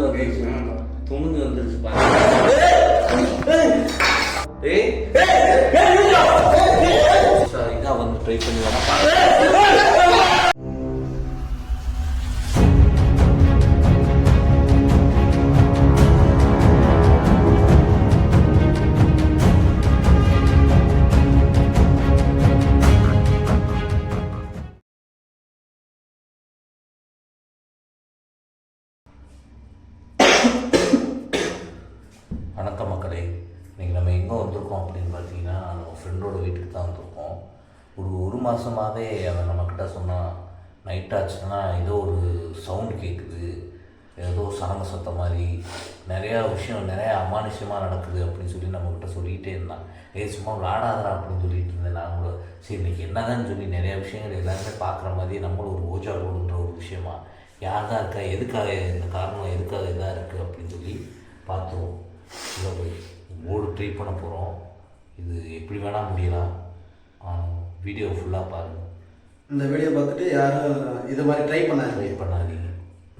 동문대원 들지 동문대원 들지 마. 에이! 에이! மாதமாகவே அவன் நம்மக்கிட்ட சொன்னான் நைட் ஆச்சுன்னா ஏதோ ஒரு சவுண்டு கேட்குது ஏதோ சரங்க சத்தம் மாதிரி நிறையா விஷயம் நிறையா அமானுஷ்யமாக நடக்குது அப்படின்னு சொல்லி நம்மக்கிட்ட சொல்லிக்கிட்டே இருந்தான். ஏ சும்மா விளாடாதடா அப்படின்னு சொல்லிட்டு இருந்தேன் நான் கூட. சரி இன்றைக்கி என்னதான் சொல்லி நிறையா விஷயங்கள் எல்லாருமே பார்க்குற மாதிரி நம்மளும் ஒரு ஓஜா போடுன்ற ஒரு விஷயமா யார் தான் இருக்கா எதுக்காக இந்த காரணம் எதுக்காக இதாக இருக்குது அப்படின்னு சொல்லி பார்த்துருவோம் இதை போய் ஓடு ட்ரை பண்ண போகிறோம் இது எப்படி வேணால் முடியலாம். வீடியோ ஃபுல்லாக பாருங்கள் இந்த வீடியோ பார்த்துட்டு யாரும் இது மாதிரி ட்ரை பண்ணாங்க ட்ரை பண்ணாதீங்க.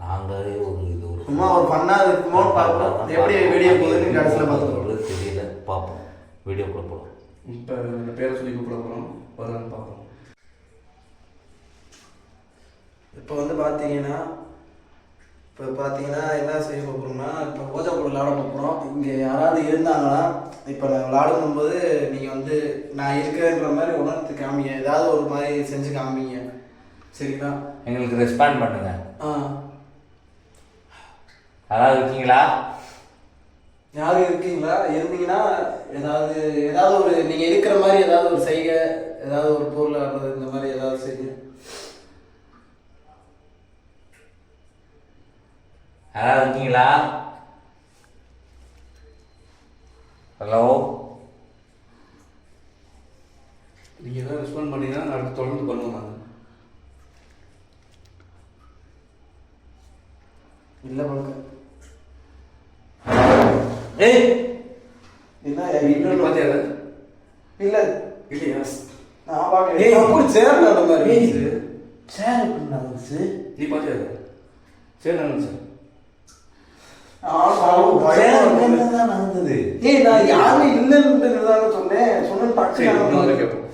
நாங்களே ஒரு இது ஒரு சும்மா ஒரு பண்ணா இருக்குமோ பார்ப்போம். எப்படி வீடியோ போகுதுன்னு கடைசியில் சொல்கிறது தெரியல. பார்ப்போம். வீடியோக்குள்ளே போகலாம் இப்போ இந்த பேரை சொல்லி கூப்பிட போகிறோம் வருதான்னு பார்ப்போம். இப்போ வந்து பார்த்தீங்கன்னா இப்போ பார்த்தீங்கன்னா என்ன செய்ய போகிறோம்னா இப்போ ஓஜா போர்டு விளாட போகிறோம் இங்கே யாராவது இருந்தாங்கன்னா இப்போ நான் விளாடும் போது நீங்கள் வந்து நான் இருக்கிறேன்ற மாதிரி உணர்த்து காமிங்க. ஏதாவது ஒரு மாதிரி செஞ்சு காமிங்க. சரிங்களா? எங்களுக்கு ரெஸ்பாண்ட் பண்ணுங்க. ஆ. அதாவது இருக்கீங்களா? யாரும் இருக்கீங்களா? இருந்தீங்கன்னா ஏதாவது ஏதாவது ஒரு நீங்க இருக்கிற மாதிரி ஏதாவது ஒரு செய்க ஏதாவது ஒரு பொருள் ஆடுறது இந்த மாதிரி ஏதாவது செய்யுங்க. யாராவது இருக்கீங்களா ஹலோ நீங்க ஏதாவது ரெஸ்பாண்ட் பண்ணீங்கன்னா நான் அடுத்து தொடர்ந்து பண்ணுவோம் நான். இல்ல பழக்கம் ஏய்! இன்னொரு பாத்தியா அது? இல்ல. இல்லையா? நான் பார்க்கல ஏய். சேர்ந்த அந்த மாதிரி. சார் எப்படி நடந்துச்சு? நீ பாத்தியா அது? சரி நான் சார் ஆமா, ஆமா, சார் பயமா இருக்கு. என்னதான் நடந்தது? ஏய் நான் யாரும் இல்லைன்னு தானே சொன்னேன் சொன்ன சரி இன்னொரு கேட்போம்.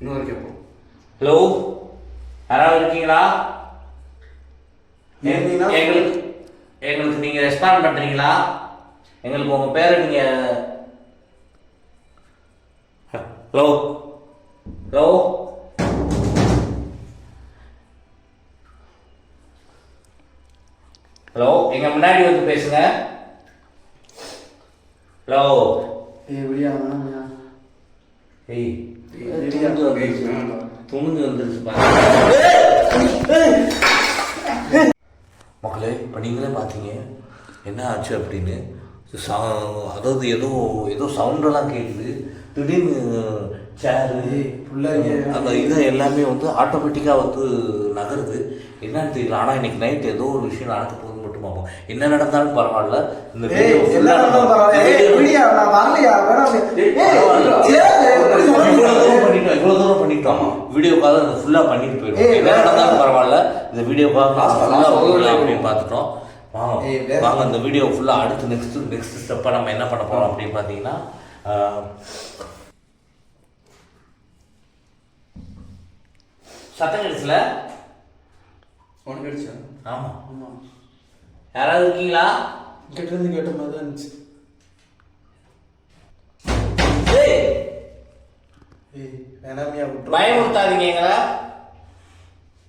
இன்னொரு கேட்போம். ஹலோ? யாராவது இருக்கீங்களா? எங்களுக்கு எங்களுக்கு நீங்க ரெஸ்பாண்ட் பண்றீங்களா? எங்களுக்கு உங்க பேரை நீங்க ஹலோ? ஹலோ? ஹலோ எங்க முன்னாடி வந்து பேசுங்க. ஹலோ ஏய் துணிஞ்சு வந்துருச்சு மக்களே இப்போ நீங்களே பார்த்தீங்க என்ன ஆச்சு அப்படின்னு. சா- அதாவது ஏதோ ஏதோ சவுண்டெல்லாம் கேட்குது திடீர்னு சேரு பிள்ளைங்க. அந்த இது எல்லாமே வந்து ஆட்டோமேட்டிக்காக வந்து நகருது. என்னன்னு தெரியல. ஆனால் இன்னைக்கு நைட் ஏதோ ஒரு விஷயம் நடக்க போகுது பார்ப்போம் என்ன நடந்தாலும் பரவாயில்ல. இந்த சொல்றீங்க? தூரம் பண்ணிட்டோம் இவ்வளவு தூரம் பண்ணிட்டோம். வீடியோக்காக அதை ஃபுல்லா பண்ணிட்டு போயிடும் என்ன நடந்தாலும் பரவாயில்ல. இந்த வீடியோக்காக Last- ஃபுல்லா last போகலாம் ஒரு அப்படின்னு பார்த்துட்டோம். வாங்க இந்த வீடியோ ஃபுல்லா அடுத்து நெக்ஸ்ட் நெக்ஸ்ட் ஸ்டெப்பா நம்ம என்ன பண்ண அப்படின்னு பார்த்தீங்கன்னா சத்தம் கிடைச்சல உனக்கு அடிச்சா ஆமா. ஆமா. யாராவது இருக்கீங்களா? கிட்ட இருந்து கேட்ட மாதிரி தான் இருந்துச்சு. வேணாம்யா. பயமுறுத்தாதீங்க எங்களை.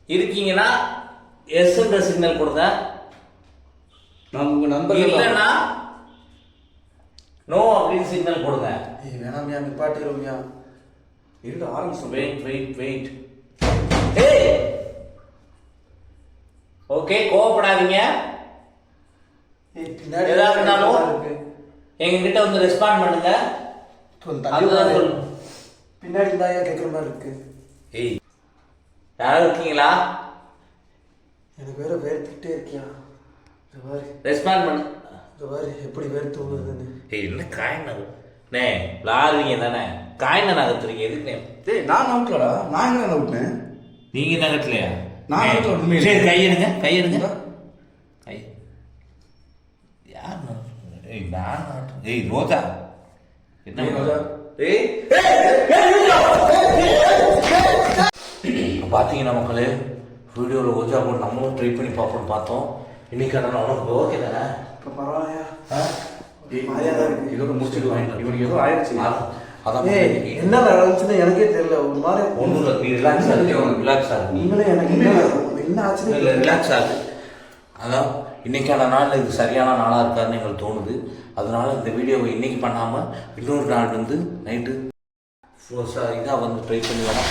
இருக்கீங்கன்னா எஸ்ன்ற சிக்னல் கொடுங்க. நான் உங்க நண்பர்கள் இல்லைன்னா நோ அப்படின்னு சிக்னல் கொடுங்க. ஏய், வேணாம்யா, நிப்பாட்டிருவோம்யா. இருக்க ஆரம்பிச்சோம் வெயிட் வெயிட் வெயிட் ஏய்! ஓகே கோவப்படாதீங்க. ஏய், பின்னாடி எதா இருந்தாலும் இருக்கு. எங்க கிட்ட வந்து ரெஸ்பாண்ட் பண்ணுங்க. பின்னாடி இருந்தாயா கேட்குற மாதிரி இருக்கு? ஏய் யாராவது இருக்கீங்களா? எனக்கு வேற வேர்த்துக்கிட்டே இருக்கியா? இந்த மாதிரி ரெஸ்பாண்ட் பண்ணு. இந்த மாதிரி எப்படி வேர்த்து விழுதுன்னு ஏய் என்ன காயின் நகர் நே விளாடுறீங்க தானே? காயினை நகர்த்துறீங்க எதுக்கு டேய் நான் அவுட்லடா நான் எங்க அவுட்னேன் நீங்க நகர்த்தலையா? நான். சரி கையெடுங்க கையெடுங்க. ஏய் நான் ஏய் ரோஜா என்ன ரோஜா. ஏய் பார்த்தீங்கன்னா மக்களே வீடியோவில் ரோஜா போட்டு நம்மளும் ட்ரை பண்ணி பார்ப்போம்னு பார்த்தோம் இன்னைக்கான உனக்கு ஓகே தானே இப்போ பரவாயில்லையா. இதோட முடிச்சுட்டு வாங்க இவனுக்கு ஏதோ ஆயிடுச்சு அதான் என்ன நடந்துச்சுன்னு எனக்கே தெரியல ஒரு மாதிரி ஒன்றும் இல்லை நீ ரிலாக்ஸ் ஆகு ரிலாக்ஸ் ஆகு நீங்களே எனக்கு என்ன ஆச்சுன்னு இல்லை ரிலாக்ஸ் ஆகு அதான் இன்றைக்கான நாள் இது சரியான நாளாக இருக்காதுன்னு எங்களுக்கு தோணுது. அதனால் இந்த வீடியோவை இன்றைக்கி பண்ணாமல் இன்னொரு நாள் வந்து நைட்டு இதாக வந்து ட்ரை பண்ணி வேணாம்